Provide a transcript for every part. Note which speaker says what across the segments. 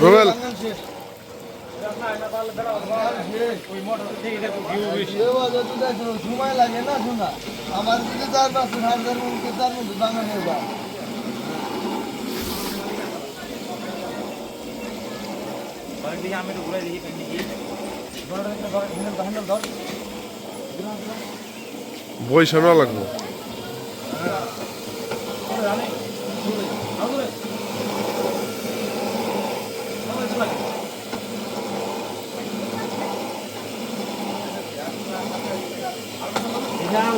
Speaker 1: রুবেল
Speaker 2: সময় লাগে না শোনা আমার যদি চার পাঁচ হাজার মনকে চার মধ্যে বাঙালি বা
Speaker 1: বই সামনে লাগবো।
Speaker 3: আমার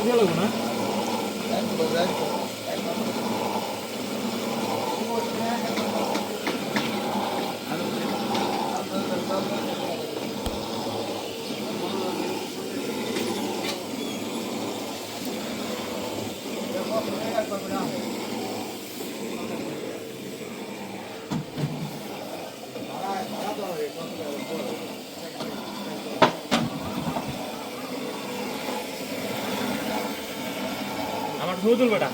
Speaker 3: তুলবে এটা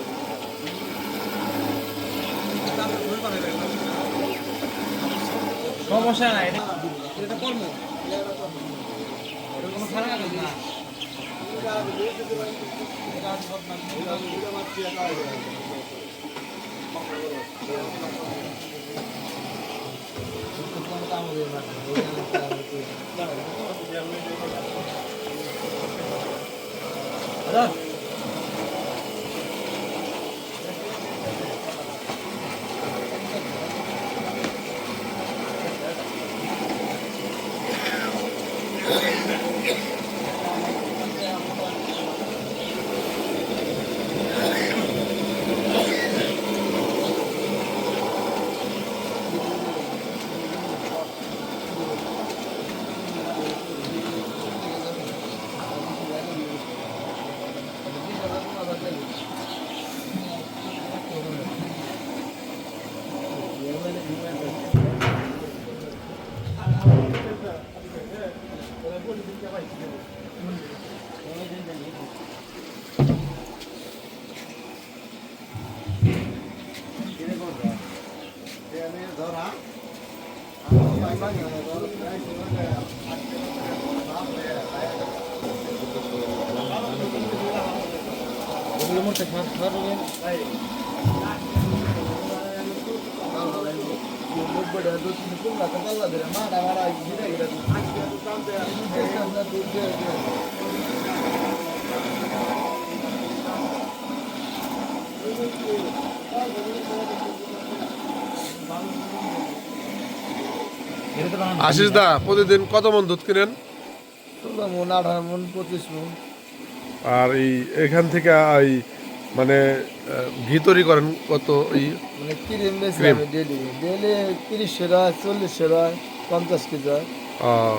Speaker 3: সমস্যা নাই এটা কর্ম। এটা কোনো খারাপ দাদা এগুলো মরতে খারাপ খারাপ হবে এটা তো বানানো
Speaker 1: আশিস দা প্রতিদিন কত মন দুধ কিনেন?
Speaker 2: মন আঠারো মন পঁচিশ মন।
Speaker 1: আর এই এখান থেকে এই মানে ঘি তৈরি করেন কত এই
Speaker 2: মানে ক্রিম বেশি ডেলি ডেলি তিরিশশো হয় চল্লিশশো হয় পঞ্চাশ কেজি হয়।
Speaker 1: আহ,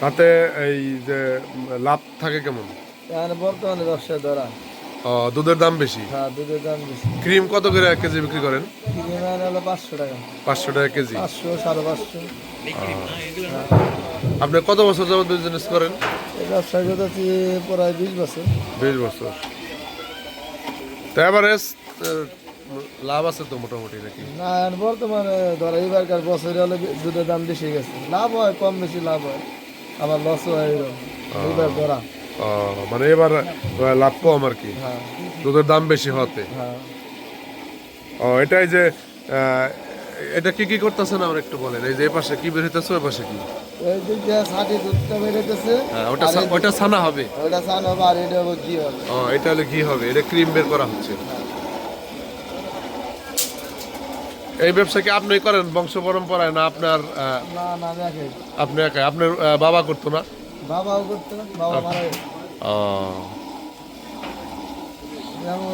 Speaker 1: তাতে এই যে লাভ থাকে কেমন?
Speaker 2: বর্তমানে ব্যবসা ধরা।
Speaker 1: দুধের দাম বেশি?
Speaker 2: হ্যাঁ দুধের দাম বেশি।
Speaker 1: ক্রিম কত করে এক কেজি বিক্রি করেন?
Speaker 2: হলো পাঁচশো টাকা।
Speaker 1: পাঁচশো টাকা কেজি।
Speaker 2: পাঁচশো সাড়ে পাঁচশো।
Speaker 1: আপনি কত বছর যাবত বিজনেস করেন?
Speaker 2: এই ব্যবসা করতেছি প্রায় বিশ বছর।
Speaker 1: বিশ বছর। তো লাভ আছে তো মোটামুটি নাকি?
Speaker 2: না বর্তমানে ধরো এবারকার বছরে হলে দুধের দাম বেশি গেছে। লাভ হয় কম বেশি লাভ হয়। আবার লসও হয় এবার ধরা।
Speaker 1: মানে এবার লাভ কম আর কি।
Speaker 2: হ্যাঁ।
Speaker 1: দুধের দাম বেশি হতে
Speaker 2: হ্যাঁ।
Speaker 1: ও এটাই যে এটা কি কি করতেছেন আমার একটু বলেন? এই যে পাশে কি বের হইতেছে ওই পাশে কি? হ্যাঁ, ওটা ওটা ছানা হবে?
Speaker 2: ওটা চান হবে আর এটা ঘি হবে।
Speaker 1: ও এটা হলে ঘি হবে এটা ক্রিম বের করা হচ্ছে। এই ব্যবসা কি আপনি করেন বংশ পরম্পরায় না আপনার আপনি একাই? আপনার বাবা করতো না?
Speaker 2: বাবাও করতো বাবা মারা
Speaker 1: ও,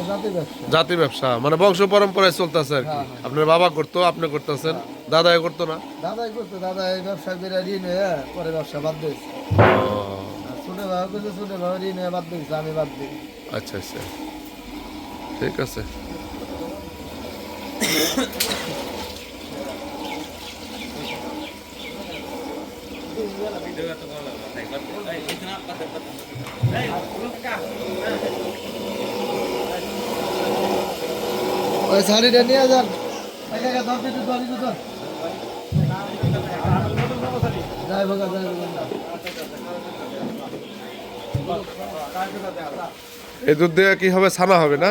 Speaker 2: জাতি ব্যবসা।
Speaker 1: জাতি ব্যবসা মানে বংশ পরম্পরায় চলতেছে আর কি।
Speaker 2: হ্যাঁ,
Speaker 1: আপনার বাবা করতো আপনি করতেছেন দাদাই করতো না?
Speaker 2: দাদাই করতো দাদা এই ব্যবসা করে ঋণ হয়ে পরে ব্যবসা বাদ দিয়েছে। ছোট ভাই করছে ছোট ভাই ঋণ হয়ে বাদ দিয়েছে আমি বাদ দিই।
Speaker 1: আচ্ছা আচ্ছা। ঠিক আছে।
Speaker 3: ওই শাড়িটা নিয়ে যান। যাই ভাগা যাই
Speaker 4: এই দুধ দিয়ে কি হবে ছানা হবে না?